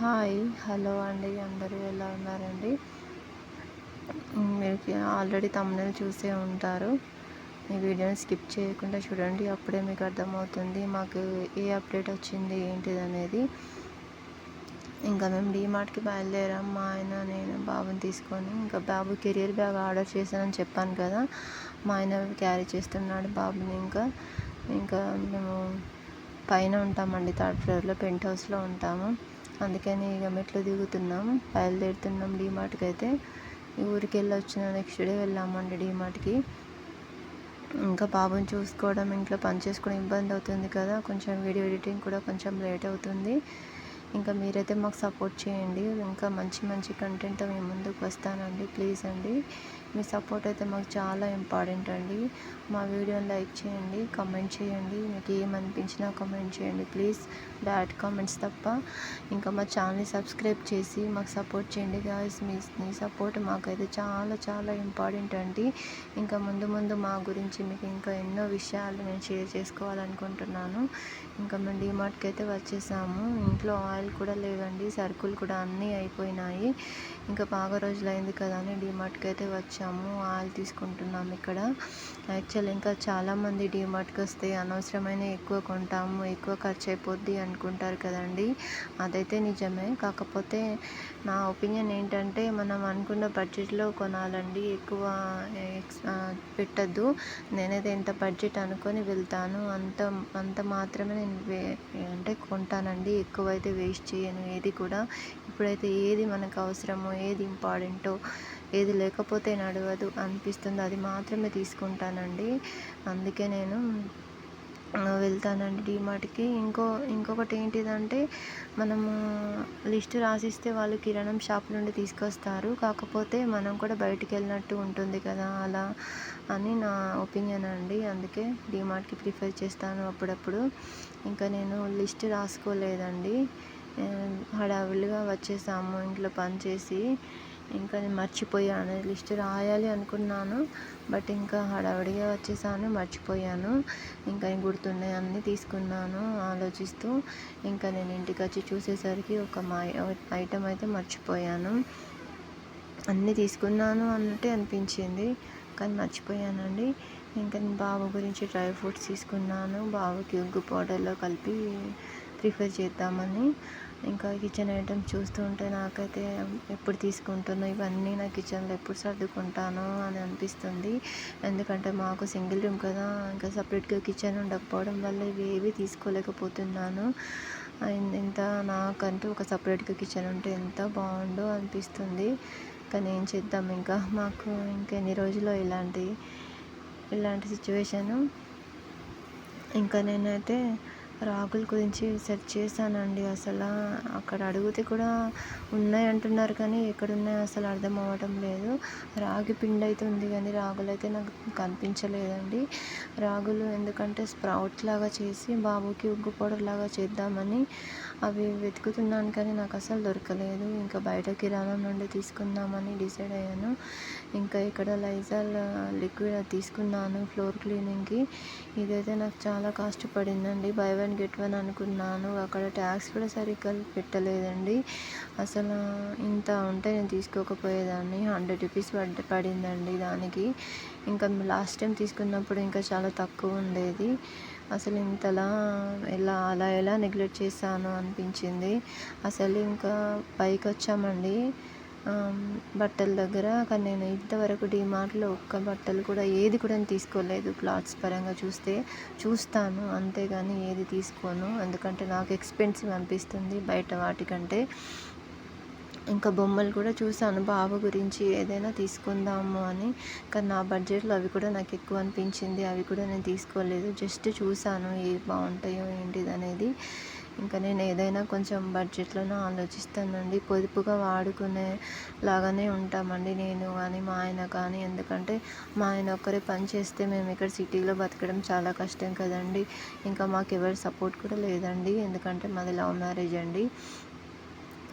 Hi hello అండి అందరూ ఎలా ఉన్నారండి? మీరు ఆల్రెడీ తమ్ముళ్ళు చూసే ఉంటారు. ఈ వీడియోని స్కిప్ చేయకుండా చూడండి అప్పుడే మీకు అర్థమవుతుంది మాకు ఏ అప్డేట్ వచ్చింది ఏంటిది అనేది. ఇంకా మేము డీమార్ట్కి బయలుదేరాం మా ఆయన నేను బాబుని తీసుకొని. ఇంకా బాబు కెరియర్ బ్యాగ్ ఆర్డర్ చేశానని చెప్పాను కదా మా ఆయన క్యారీ చేస్తున్నాడు బాబుని ఇంకా. ఇంకా మేము పైన ఉంటామండి థర్డ్ ఫ్లోర్లో పెంట్ హౌస్లో ఉంటాము. అందుకని ఇక మెట్లు దిగుతున్నాం బయలుదేరుతున్నాం డీమార్ట్కి అయితే ఊరికి వెళ్ళి వచ్చిన నెక్స్ట్ డే వెళ్ళామండి డీమార్ట్కి. ఇంకా బాబుని చూసుకోవడం ఇంట్లో పని చేసుకోవడం ఇబ్బంది అవుతుంది కదా కొంచెం వీడియో ఎడిటింగ్ కూడా కొంచెం లేట్ అవుతుంది. ఇంకా మీరైతే మాకు సపోర్ట్ చేయండి. ఇంకా మంచి మంచి కంటెంట్ మేము ముందుకు వస్తానండి. ప్లీజ్ అండి. మీ సపోర్ట్ అయితే మాకు చాలా ఇంపార్టెంట్ అండి. మా వీడియోని లైక్ చేయండి కమెంట్ చేయండి. మీకు ఏమనిపించినా కమెంట్ చేయండి. ప్లీజ్ బ్యాడ్ కామెంట్స్ తప్ప ఇంకా మా ఛానల్ని సబ్స్క్రైబ్ చేసి మాకు సపోర్ట్ చేయండి గాయస్. మీ మీ సపోర్ట్ మాకైతే చాలా చాలా ఇంపార్టెంట్ అండి. ఇంకా ముందు ముందు మా గురించి మీకు ఇంకా ఎన్నో విషయాలు నేను షేర్ చేసుకోవాలనుకుంటున్నాను. ఇంకా మేము డిమార్ట్కి అయితే వచ్చేసాము. ఇంట్లో ఆయిల్ ఆయిల్ కూడా లేవండి సరుకులు కూడా అన్నీ అయిపోయినాయి. ఇంకా బాగా రోజులైంది కదా అని డిమార్ట్కి అయితే వచ్చాము ఆయిల్ తీసుకుంటున్నాము ఇక్కడ. యాక్చువల్ ఇంకా చాలామంది డిమార్ట్కి వస్తే అనవసరమైన ఎక్కువ కొంటాము ఎక్కువ ఖర్చు అయిపోద్ది అనుకుంటారు కదండి. అదైతే నిజమే. కాకపోతే నా ఒపీనియన్ ఏంటంటే మనం అనుకున్న బడ్జెట్లో కొనాలండి ఎక్కువ పెట్టద్దు. నేనైతే ఎంత బడ్జెట్ అనుకొని వెళ్తాను. అంత అంత మాత్రమే నేను వే అంటే కొంటానండి ఎక్కువైతే వేస్ట్ చేయను ఏది కూడా. ఇప్పుడైతే ఏది మనకు అవసరమో ఏది ఇంపార్టెంటో ఏది లేకపోతే నడవదు అనిపిస్తుంది. అది మాత్రమే తీసుకుంటానండి. అందుకే నేను వెళ్తానండి డీమార్ట్కి. ఇంకో ఇంకొకటి ఏంటిదంటే మనము లిస్ట్ రాసిస్తే వాళ్ళు కిరాణం షాప్ నుండి తీసుకొస్తారు. కాకపోతే మనం కూడా బయటికి వెళ్ళినట్టు ఉంటుంది కదా అలా అని నా ఒపీనియన్ అండి. అందుకే డీమార్ట్కి ప్రిఫర్ చేస్తాను అప్పుడప్పుడు. ఇంకా నేను లిస్ట్ రాసుకోలేదండి. హడావిడిగా వచ్చేసాము ఇంట్లో పని చేసి ఇంకా నేను మర్చిపోయాను. లిస్ట్ రాయాలి అనుకున్నాను బట్ ఇంకా హడావిడిగా వచ్చేసాను మర్చిపోయాను. ఇంకా గుర్తున్నాయి అన్నీ తీసుకున్నాను ఆలోచిస్తూ ఇంకా నేను ఇంటికి వచ్చి చూసేసరికి ఒక మా ఐటమ్ అయితే మర్చిపోయాను. అన్నీ తీసుకున్నాను అన్నట్టే అనిపించింది కానీ మర్చిపోయానండి. ఇంకా నేను బాబు గురించి డ్రై ఫ్రూట్స్ తీసుకున్నాను బాబుకి ఉగ్గు పౌడర్లో కలిపి ప్రిఫర్ చేద్దామని ఇంకా కిచెన్ ఐటమ్స్ చూస్తూ ఉంటే నాకైతే ఎప్పుడు తీసుకుంటానో ఇవన్నీ నా కిచెన్లో ఎప్పుడు సర్దుకుంటానో అని అనిపిస్తుంది. ఎందుకంటే మాకు సింగిల్ రూమ్ కదా ఇంకా సపరేట్గా కిచెన్ ఉండకపోవడం వల్ల ఇవి ఏవి తీసుకోలేకపోతున్నాను. ఇంత నాకంటూ ఒక సపరేట్గా కిచెన్ ఉంటే ఎంత బాగుండో అనిపిస్తుంది. కానీ ఏం చేద్దాం ఇంకా మాకు ఇంకా ఎన్ని రోజుల్లో ఇలాంటి ఇలాంటి సిచ్యువేషను. ఇంకా నేనైతే రాగుల గురించి సెర్చ్ చేశానండి. అసలు అక్కడ అడిగితే కూడా ఉన్నాయి అంటున్నారు కానీ ఎక్కడ ఉన్నాయో అసలు అర్థం అవ్వటం లేదు. రాగి పిండి అయితే ఉంది కానీ రాగులు అయితే నాకు కనిపించలేదండి. రాగులు ఎందుకంటే స్ప్రౌట్ లాగా చేసి బాబుకి ఉగ్గు పౌడర్ లాగా చేద్దామని అవి వెతుకుతున్నాను కానీ నాకు అసలు దొరకలేదు. ఇంకా బయట కిరాణం నుండి తీసుకుందామని డిసైడ్ అయ్యాను. ఇంకా ఇక్కడ లైజాల్ లిక్విడ్ తీసుకున్నాను ఫ్లోర్ క్లీనింగ్కి. ఇదైతే నాకు చాలా కాస్ట్ పడిందండి. బై వన్ గెట్ వన్ అనుకున్నాను. అక్కడ ట్యాక్స్ కూడా సరిగ్గా పెట్టలేదండి. అసలు ఇంత ఉంటే నేను తీసుకోకపోయేదాన్ని. హండ్రెడ్ రూపీస్ పడి పడిందండి దానికి. ఇంకా లాస్ట్ టైం తీసుకున్నప్పుడు ఇంకా చాలా తక్కువ ఉండేది. అసలు ఇంతలా ఎలా అలా ఎలా నెగ్లెక్ట్ చేశాను అనిపించింది. అసలు ఇంకా పైకి వచ్చామండి. బట్టల దగ్గర. కానీ నేను ఇంతవరకు డిమార్ట్లో ఒక్క బట్టలు కూడా ఏది కూడా తీసుకోలేదు. క్లాత్స్ పరంగా చూస్తే చూస్తాను. అంతేగాని ఏది తీసుకోను. ఎందుకంటే నాకు ఎక్స్పెన్సివ్ అనిపిస్తుంది బయట వాటికంటే. ఇంకా బొమ్మలు కూడా చూసాను బాబు గురించి ఏదైనా తీసుకుందాము అని. కానీ నా బడ్జెట్లో అవి కూడా నాకు ఎక్కువ అనిపించింది. అవి కూడా నేను తీసుకోలేదు. జస్ట్ చూసాను ఏవి బాగుంటాయో ఏంటిది అనేది. ఇంకా నేను ఏదైనా కొంచెం బడ్జెట్లోనే ఆలోచిస్తానండి. పొదుపుగా వాడుకునే లాగానే ఉంటామండి నేను కానీ మా ఆయన కానీ. ఎందుకంటే మా ఆయన ఒక్కరే పని చేస్తే మేము ఇక్కడ సిటీలో బతకడం చాలా కష్టం కదండి. ఇంకా మాకు ఎవరి సపోర్ట్ కూడా లేదండి. ఎందుకంటే మాది లవ్ మ్యారేజ్ అండి.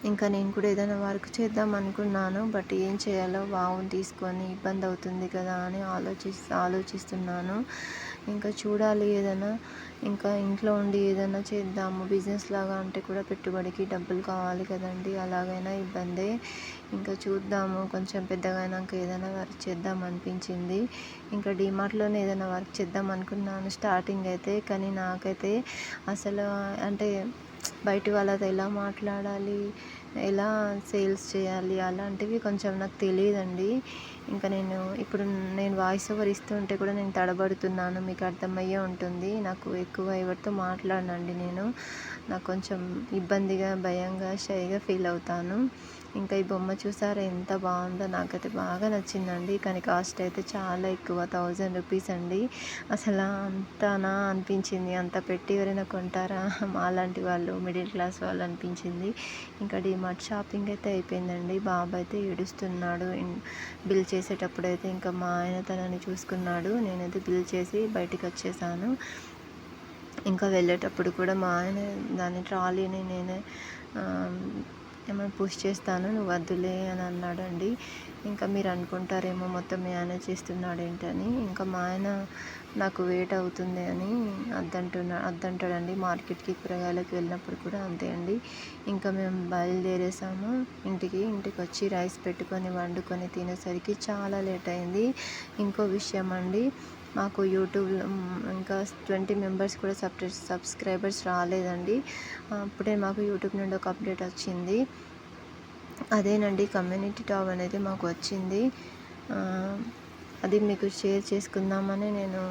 ఇంకా నేను కూడా ఏదైనా వర్క్ చేద్దాం అనుకున్నాను బట్ ఏం చేయాలో బాగుంది తీసుకొని ఇబ్బంది అవుతుంది కదా అని ఆలోచి ఆలోచిస్తున్నాను. ఇంకా చూడాలి ఏదైనా ఇంకా ఇంట్లో ఉండి ఏదైనా చేద్దాము. బిజినెస్ లాగా అంటే కూడా పెట్టుబడికి డబ్బులు కావాలి కదండి అలాగైనా ఇబ్బందే. ఇంకా చూద్దాము కొంచెం పెద్దగా అయినాక ఏదైనా వర్క్ చేద్దాం అనిపించింది. ఇంకా డిమార్ట్లోనే ఏదైనా వర్క్ చేద్దాం అనుకున్నాను స్టార్టింగ్ అయితే కానీ నాకైతే అసలు అంటే బయట వాళ్ళతో ఎలా మాట్లాడాలి ఎలా సేల్స్ చేయాలి అలాంటివి కొంచెం నాకు తెలియదండి. ఇంకా నేను ఇప్పుడు నేను వాయిస్ ఓవర్ ఇస్తుంటే కూడా నేను తడబడుతున్నాను మీకు అర్థమయ్యే ఉంటుంది. నాకు ఎక్కువ ఎవరితో మాట్లాడనండి నేను. నాకు కొంచెం ఇబ్బందిగా భయంగా షైగా ఫీల్ అవుతాను. ఇంకా ఈ బొమ్మ చూసారా? ఎంత బాగుందో. నాకైతే బాగా నచ్చిందండి. కానీ కాస్ట్ అయితే చాలా ఎక్కువ. థౌజండ్ రూపీస్ అండి. అసలు అంతనా అనిపించింది. అంత పెట్టి ఎవరైనా కొంటారా? మాలాంటి వాళ్ళు మిడిల్ క్లాస్ వాళ్ళు అనిపించింది. ఇంకా డిమార్ట్ షాపింగ్ అయితే అయిపోయిందండి. బాబు అయితే ఏడుస్తున్నాడు. బిల్ చేసేటప్పుడు అయితే ఇంకా మా ఆయన తనని చూసుకున్నాడు. నేనైతే బిల్ చేసి బయటికి వచ్చేసాను. ఇంకా వెళ్ళేటప్పుడు కూడా మా ఆయన దాని ట్రాలీని నేనే ఏమైనా పుష్ చేస్తాను నువ్వు వద్దులే అని అన్నాడండి. ఇంకా మీరు అనుకుంటారేమో మొత్తం మీ ఆయన చేస్తున్నాడు ఏంటని ఇంకా మా ఆయన నాకు వెయిట్ అవుతుంది అని అద్దంటున్నా అద్దంటాడండి. మార్కెట్కి కూరగాయలకు వెళ్ళినప్పుడు కూడా అంతే అండి. ఇంకా మేము బయలుదేరేసాము. ఇంటికి ఇంటికి వచ్చి రైస్ పెట్టుకొని వండుకొని తినేసరికి చాలా లేట్ అయింది. ఇంకో విషయం అండి మాకు యూట్యూబ్లో ఇంకా ట్వంటీ మెంబర్స్ కూడా సబ్స్క్రై సబ్స్క్రైబర్స్ రాలేదండి. అప్పుడే మాకు యూట్యూబ్ నుండి ఒక అప్డేట్ వచ్చింది. అదేనండి కమ్యూనిటీ టాప్ అనేది మాకు వచ్చింది. అది మీకు షేర్ చేసుకుందామని నేను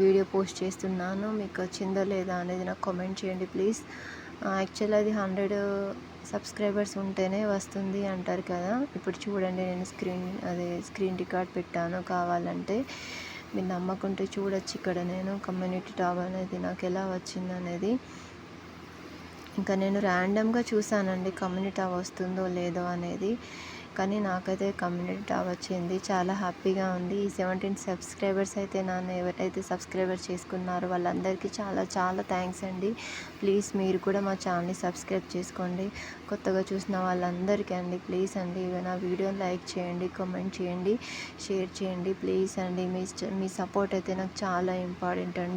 వీడియో పోస్ట్ చేస్తున్నాను. మీకు వచ్చిందో లేదా అనేది నాకు కామెంట్ చేయండి ప్లీజ్. యాక్చువల్ అది హండ్రెడ్ సబ్స్క్రైబర్స్ ఉంటేనే వస్తుంది అంటారు కదా. ఇప్పుడు చూడండి నేను స్క్రీన్ అదే స్క్రీన్ రికార్డ్ పెట్టాను కావాలంటే. మీరు నమ్మకుంటే చూడొచ్చు ఇక్కడ నేను కమ్యూనిటీ టాబ్ అనేది నాకు ఎలా వచ్చింది అనేది ఇంకా నేను ర్యాండమ్గా చూసానండి కమ్యూనిటీ టాబ్ వస్తుందో లేదో అనేది. కానీ నాకైతే కమ్యూనిటీ టాబ్ వచ్చింది. చాలా హ్యాపీగా ఉంది. ఈ సెవెంటీన్ సబ్స్క్రైబర్స్ అయితే నన్ను ఎవరైతే సబ్స్క్రైబర్ చేసుకున్నారో వాళ్ళందరికీ చాలా చాలా థ్యాంక్స్ అండి. ప్లీజ్ మీరు కూడా మా ఛానల్ని సబ్స్క్రైబ్ చేసుకోండి. కొత్తగా చూసిన వాళ్ళందరికీ అండి ప్లీజ్ అండి నా వీడియోని లైక్ చేయండి కామెంట్ చేయండి షేర్ చేయండి ప్లీజ్ అండి. మీ మీ సపోర్ట్ అయితే నాకు చాలా ఇంపార్టెంట్ అండి.